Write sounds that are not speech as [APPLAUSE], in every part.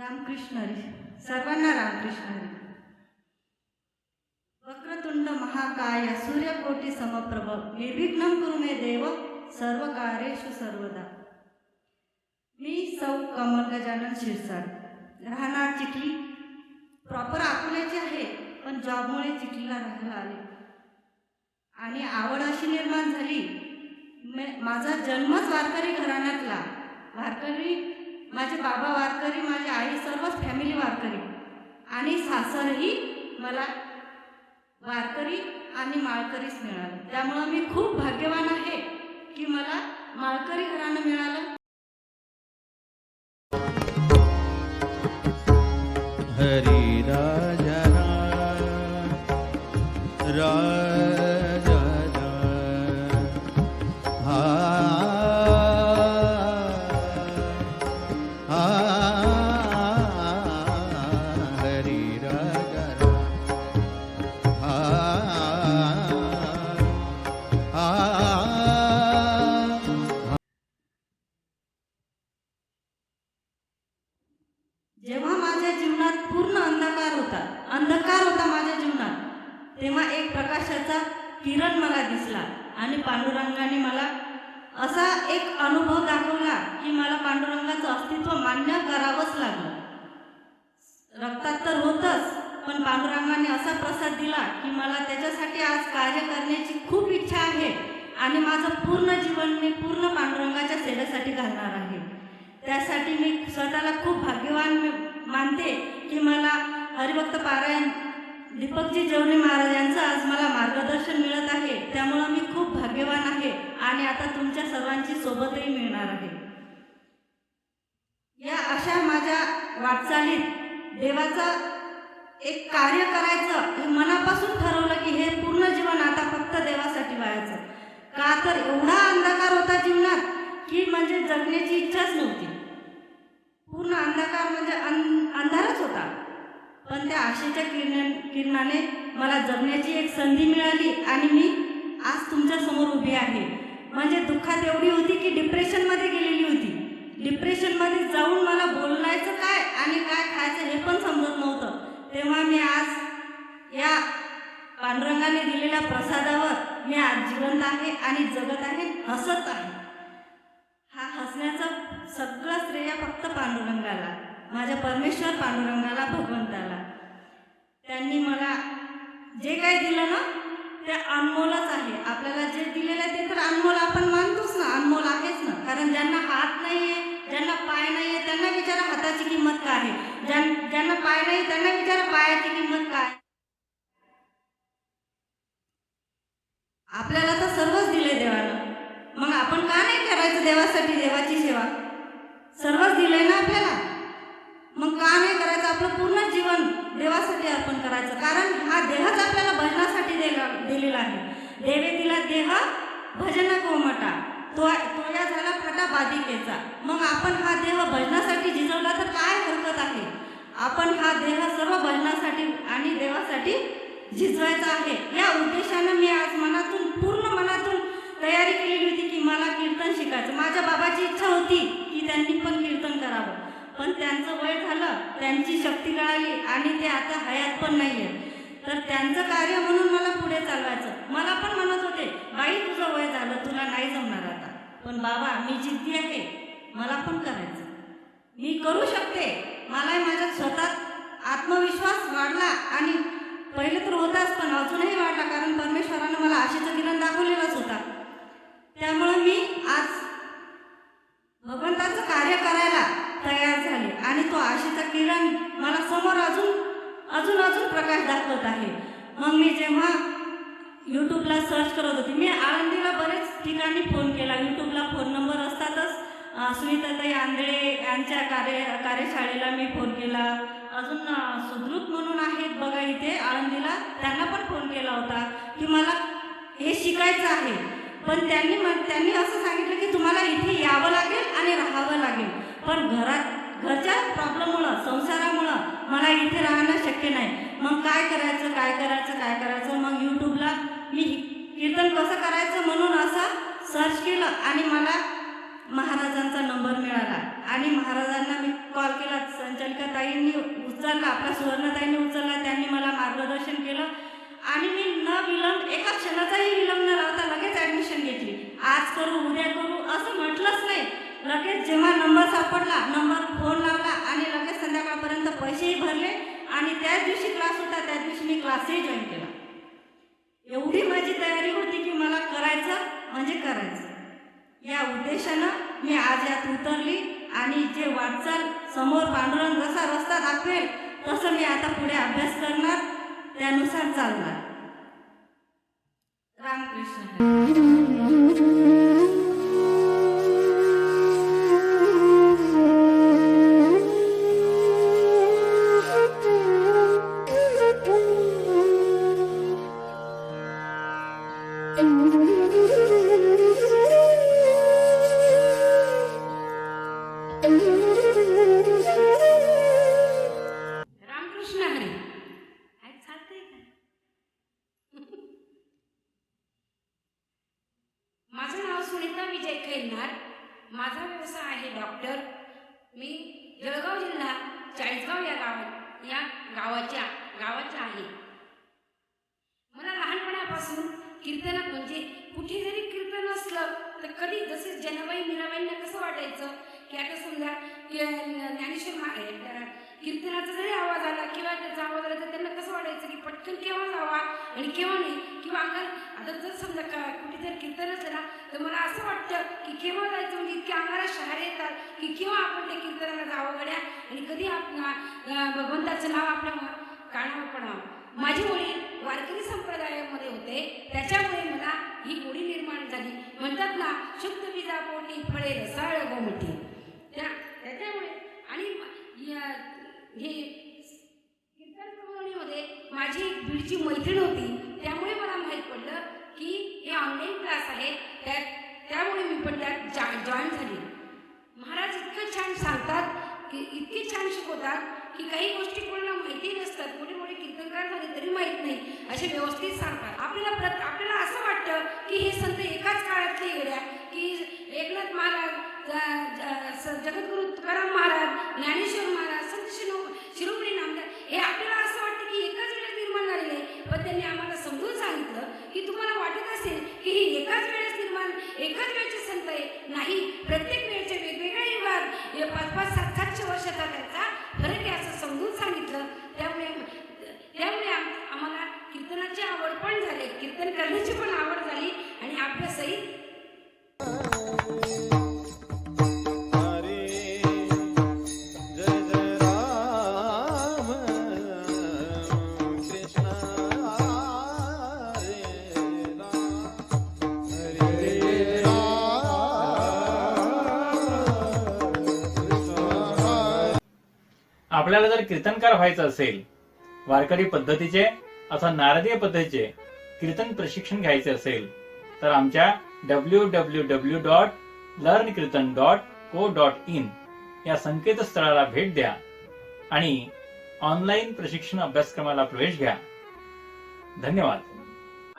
रामकृष्ण सर्वांना रामकृष्ण वक्रतुंड महाकाय सूर्यकोटी समप्रभ. निर्विघ्न कुरु मे देव सर्व कार्येषु सर्वदा. मी सौ कमल गजानन शिरसाट. राहणार चिखली प्रॉपर अकोल्याची आहे पण जॉबमुळे चिखलीला राहायला आले. आणि आवड अशी निर्माण झाली. मे- माझा जन्मच वारकरी घराण्यातला. वारकरी माझे बाबा वारकरी माझी आई सर्वच फॅमिली वारकरी. आणि सासरही मला वारकरी आणि माळकरीच मिळाले. त्यामुळं मी खूप भाग्यवान आहे की मला माळकरी घराणं मिळालं. मान्य करावंच लागलं. रक्तात तर होतच पण पांडुरंगाने असा प्रसाद दिला की मला त्याच्यासाठी आज कार्य करण्याची खूप इच्छा आहे आणि माझं पूर्ण जीवन मी पूर्ण पांडुरंगाच्या सेवेसाठी घालणार आहे. त्यासाठी मी स्वतःला खूप भाग्यवान मानते की मला हरिभक्त पारायण दीपकजी जेवणे महाराज यांचं आज मला मार्गदर्शन मिळत आहे. त्यामुळं मी खूप भाग्यवान आहे आणि आता तुमच्या सर्वांची सोबतही मिळणार आहे. अशा माझ्या वाटचालीत देवाचं एक कार्य करायचं हे मनापासून ठरवलं की हे पूर्ण जीवन आता फक्त देवासाठी व्हायचं. का तर एवढा अंधकार होता जीवनात की म्हणजे जगण्याची इच्छाच नव्हती. पूर्ण अंधकार म्हणजे अंधारच होता. पण त्या आशेच्या किरण किरणाने मला जगण्याची एक संधी मिळाली आणि मी आज तुमच्यासमोर उभी आहे. म्हणजे दुःखात एवढी होती की डिप्रेशनमध्ये गेलेली होती. डिप्रेशनमध्ये जाऊन मला बोलायचं काय आणि काय खायचं हे पण समजत नव्हतं. तेव्हा मी आज या पांडुरंगाने दिलेल्या प्रसादावर मी आज जिवंत आहे आणि जगत आहे हसत आहे. हा हसण्याचं सगळं श्रेय फक्त पांडुरंगाला माझ्या परमेश्वर पांडुरंगाला भगवंताला. त्यांनी मला जे काही दिलं ना ते अनमोलच आहे. आपल्याला जे दिलेलं आहे ते तर अनमोल आपण मानतोच ना अनमोल आणि त्यांना विचारा पायाची किंमत काय. आपल्याला तर सर्वच दिले देवाला मग आपण का नाही करायचं देवासाठी देवाची सेवा? सर्वच दिलंय ना आपल्याला? मग का नाही करायचं आपलं पूर्ण जीवन देवासाठी अर्पण करायचं? कारण हा देहच आपल्याला भजनासाठी दिलेला आहे. देवे दिला देह भजन कोमटा तो तो या झाला फटा बाधिकेचा. मग आपण हा देह भजनासाठी झिजवला तर काय हरकत आहे? आपण हा देह सर्व भजनासाठी आणि देवासाठी झिजवायचा आहे. या उद्देशानं मी आज मनातून पूर्ण मनातून तयारी केलेली होती की मला कीर्तन शिकायचं. माझ्या बाबाची इच्छा होती की त्यांनी पण कीर्तन करावं. पण त्यांचं वय झालं त्यांची शक्ती कळाली आणि ते आता हयात पण नाही आहे तर त्यांचं कार्य म्हणून मला पुढे चालवायचं. मला पण म्हणत होते बाई तुझं वय झालं तुला नाही जमणार आता. पण बाबा मी जिद्दी आहे. मला पण करायचं. मी करू शकते. मलाही माझ्या स्वतः आत्मविश्वास वाढला आणि पहिले तर होताच पण अजूनही वाढला कारण परमेश्वरानं मला आशेचं किरण दाखवलेलाच होता. त्यामुळं मी आज भगवंताचं कार्य करायला तयार झाले आणि तो आशेचा किरण मला समोर अजून अजून अजून प्रकाश दाखवत आहे. मग मी जेव्हा यूट्यूबला सर्च करत होती मी आळंदीला बरेच ठिकाणी फोन केला. यूट्यूबला फोन नंबर असतातच. सुनीताताई आंधळे यांच्या कार्य कार्यशाळेला मी फोन केला. अजून सुदृत म्हणून आहेत बघा इथे आळंदीला. त्यांना पण फोन केला होता की मला हे शिकायचं आहे. पण त्यांनी मग त्यांनी असं सांगितलं की तुम्हाला इथे यावं लागेल आणि राहावं लागेल. पण घरात घरच्या प्रॉब्लेममुळं संसारामुळं मला इथे राहणं शक्य नाही. मग काय करायचं काय करायचं काय करायचं? मग यूट्यूबला मी कीर्तन कसं करायचं म्हणून असं सर्च केलं आणि मला महाराजांचा नंबर मिळाला. आणि महाराजांना मी कॉल केला. त्यांच्या उचलला. आपल्या सुवर्णताईंनी उचलला. त्यांनी मला मार्गदर्शन केलं. आणि मी न विलंब एका क्षणाचाही विलंब न लावता लगेच ॲडमिशन घेतली. आज करू उद्या करू असं म्हटलंच नाही. लगेच जेव्हा नंबर सापडला नंबर फोन लावला आणि लगेच संध्याकाळपर्यंत पैसेही भरले. आणि त्याच दिवशी क्लास होता. त्या दिवशी मी क्लासही जॉईन केला. एवढी माझी तयारी होती की मला करायचं म्हणजे करायचं. या उद्देशानं मी आज यात उतरली आणि जे वाटचाल समोर पांडुरंग जसा रस्ता दाखवेल तसं मी आता पुढे अभ्यास करणार त्यानुसार चालणार. रामकृष्ण. जळगाव जिल्हा चाळीसगाव या गावात या गावाच्या गावाच्या आहे. मला लहानपणापासून कीर्तनात म्हणजे कुठे जरी कीर्तन असलं तर कधी जसे जनाबाई मीराबाईंना कसं वाटायचं की आता समजा ज्ञानेश्वर मा कीर्तनाचा जरी आवाज आला किंवा त्याचा आवाज आला तर त्यांना कसं वाटायचं की पटकन केव्हा जावा आणि केव्हा नाही? किंवा अंगार आता जर समजा का कुठे जर कीर्तन असलं ना तर मला असं वाटतं की केव्हा जायचं? म्हणजे इतके आम्हाला शहर येतात की केव्हा आपण त्या कीर्तनाला जावं गड्या? आणि कधी आपण भगवंताचं नाव आपल्या कानावर पडावं? माझे वडील वारकरी संप्रदायामध्ये होते. त्याच्यामुळे मला ही गोडी निर्माण झाली. म्हणतात ना शुद्ध बीजा पोटी फळे रसाळ गोमटी. त्या त्याच्यामुळे आणि हे कीर्तन प्रबोधिनीमध्ये माझी एक बीडची मैत्रीण होती त्यामुळे मला माहीत पडलं की हे ऑनलाईन क्लास आहे त्या त्यामुळे मी पण त्यात जा जॉईन झाली महाराज इतकं छान सांगतात की इतके छान शिकवतात की काही गोष्टी कोणाला माहिती नसतात मोठे मोठे कीर्तनकार झाले तरी माहीत नाही असे व्यवस्थित सांगतात आपल्याला प्रत आपल्याला असं वाटतं की हे संत एकाच काळातले गड्या की एकनाथ महाराज जगद्गुरु तुकाराम महाराज ज्ञानेश्वर महाराज संत शिरो शिरोमणी नामदार हे आपल्याला असं वाटतं की एकाच वेळेस निर्माण झालेले आहे. पण त्यांनी आम्हाला समजून सांगितलं की तुम्हाला वाटत असेल की हे एकाच वेळेस निर्माण एकाच वेळेचे संत आहे नाही प्रत्येक आपल्याला जर कीर्तनकार व्हायचं असेल वारकरी पद्धतीचे अथवा नारदीय पद्धतीचे कीर्तन प्रशिक्षण घ्यायचे असेल तर आमच्या W W W dot learn kirtan dot co dot in या संकेतस्थळाला भेट द्या आणि ऑनलाईन प्रशिक्षण अभ्यासक्रमाला प्रवेश घ्या. धन्यवाद.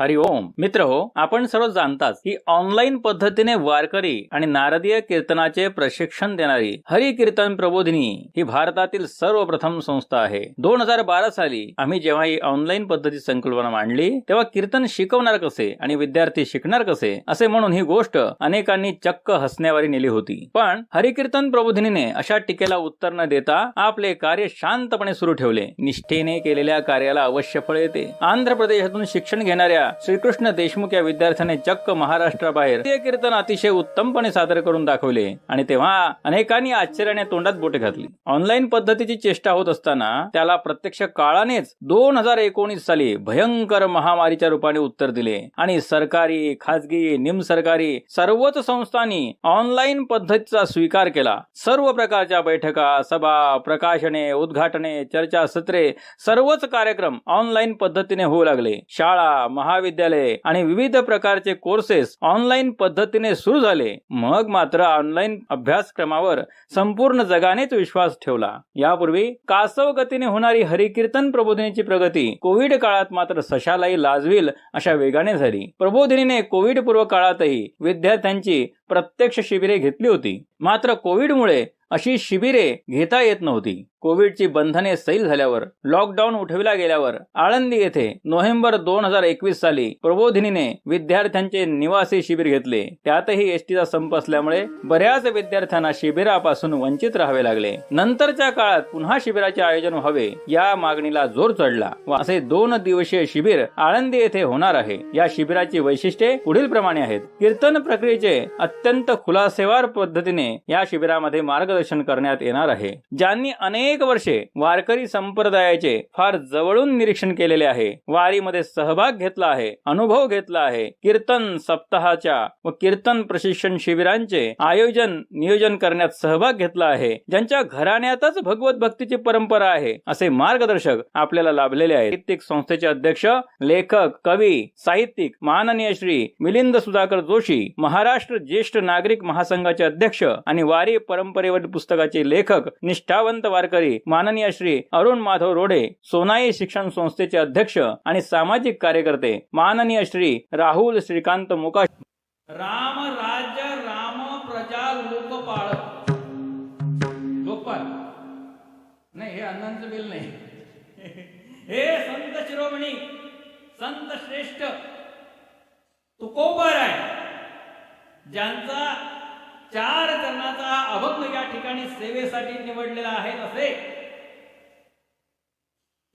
हरिओम मित्र हो आपण सर्व जाणताच की ऑनलाईन पद्धतीने वारकरी आणि नारदीय कीर्तनाचे प्रशिक्षण देणारी हरि कीर्तन प्रबोधिनी ही भारतातील सर्वप्रथम संस्था आहे. दोन हजार बारा साली आम्ही जेव्हा ही ऑनलाईन पद्धती संकल्पना मांडली तेव्हा कीर्तन शिकवणार कसे आणि विद्यार्थी शिकणार कसे असे म्हणून ही गोष्ट अनेकांनी चक्क हसण्यावारी नेली होती. पण हरिकीर्तन प्रबोधिनीने अशा टीकेला उत्तर न देता आपले कार्य शांतपणे सुरू ठेवले. निष्ठेने केलेल्या कार्याला अवश्य फळ येते. आंध्र प्रदेशातून शिक्षण घेणाऱ्या श्रीकृष्ण देशमुख या विद्यार्थ्याने चक्क महाराष्ट्राबाहेर ते कीर्तन अतिशय उत्तमपणे सादर करून दाखवले. आणि तेव्हा अनेकांनी आश्चर्याने तोंडात बोटे घातली. ऑनलाईन पद्धतीची चेष्टा होत असताना त्याला प्रत्यक्ष काळानेच दोन हजार एकोणीस साली भयंकर महामारीच्या रूपाने उत्तर दिले. आणि सरकारी खाजगी निमसरकारी सर्वच संस्थांनी ऑनलाईन पद्धतीचा स्वीकार केला. सर्व प्रकारच्या बैठका सभा प्रकाशने उद्घाटने चर्चासत्रे सर्वच कार्यक्रम ऑनलाईन पद्धतीने होऊ लागले. शाळा महा महाविद्यालये आणि विविध प्रकारचे कोर्सेस ऑनलाईन पद्धतीने सुरू झाले. मग मात्र ऑनलाईन अभ्यासक्रमावर संपूर्ण जगानेच विश्वास ठेवला. यापूर्वी कासव गतीने होणारी हरिकीर्तन प्रबोधिनीची प्रगती कोविड काळात मात्र सशालाही लाजवील अशा वेगाने झाली. प्रबोधिनीने कोविड पूर्व काळातही विद्यार्थ्यांची प्रत्यक्ष शिबिरे घेतली होती. मात्र कोविडमुळे अशी शिबिरे घेता येत नव्हती. कोविडची बंधने सैल झाल्यावर लॉकडाऊन उठविला गेल्यावर आळंदी येथे नोव्हेंबर दोन हजार एकवीस साली प्रबोधिनीने विद्यार्थ्यांचे निवासी शिबिर घेतले. त्यातही एसटीचा संप असल्यामुळे बऱ्याच विद्यार्थ्यांना शिबिरापासून वंचित राहावे लागले. नंतरच्या काळात पुन्हा शिबिराचे आयोजन व्हावे या मागणीला जोर चढला व असे दोन दिवसीय शिबिर आळंदी येथे होणार आहे. या शिबिराची वैशिष्ट्ये पुढील प्रमाणे आहेत. कीर्तन प्रक्रियेचे अत्यंत खुलासेवार पद्धतीने या शिबिरामध्ये मार्गदर्शन करण्यात येणार आहे. ज्यांनी अनेक वर्षे वारकरी संप्रदायाचे फार जवळून निरीक्षण केलेले आहे वारीमध्ये सहभाग घेतला आहे अनुभव घेतला आहे कीर्तन सप्ताहाच्या व कीर्तन प्रशिक्षण शिबिरांचे आयोजन नियोजन करण्यात सहभाग घेतला आहे. ज्यांच्या घराण्यातच भगवत भक्तीची परंपरा आहे असे मार्गदर्शक आपल्याला लाभलेले आहेत. कित्येक संस्थेचे अध्यक्ष लेखक कवी साहित्यिक माननीय श्री मिलिंद सुधाकर जोशी महाराष्ट्र ज्येष्ठ ज्येष्ठ नागरिक महासंघाचे अध्यक्ष आणि वारी परंपरेवर पुस्तकाचे लेखक निष्ठावंत वारकरी माननीय श्री अरुण माधव रोडे सोनाई शिक्षण संस्थेचे अध्यक्ष आणि सामाजिक कार्यकर्ते माननीय श्री राहुल श्रीकांत मुका राम राज्य राम प्रजा लोकपाळ लोकपाल नाही हे अण्णांचं बिल नाही. [LAUGHS] हे संत शिरोमणी संत श्रेष्ठ तुकोबर आहे. ज्यांचा चार चरणाचा अभंग या ठिकाणी सेवेसाठी निवडलेला आहे असे.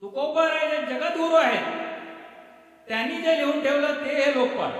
तुकोबर आहे जे जगद्गुरू आहेत त्यांनी जे लिहून ठेवलं ते हे लोकपाल.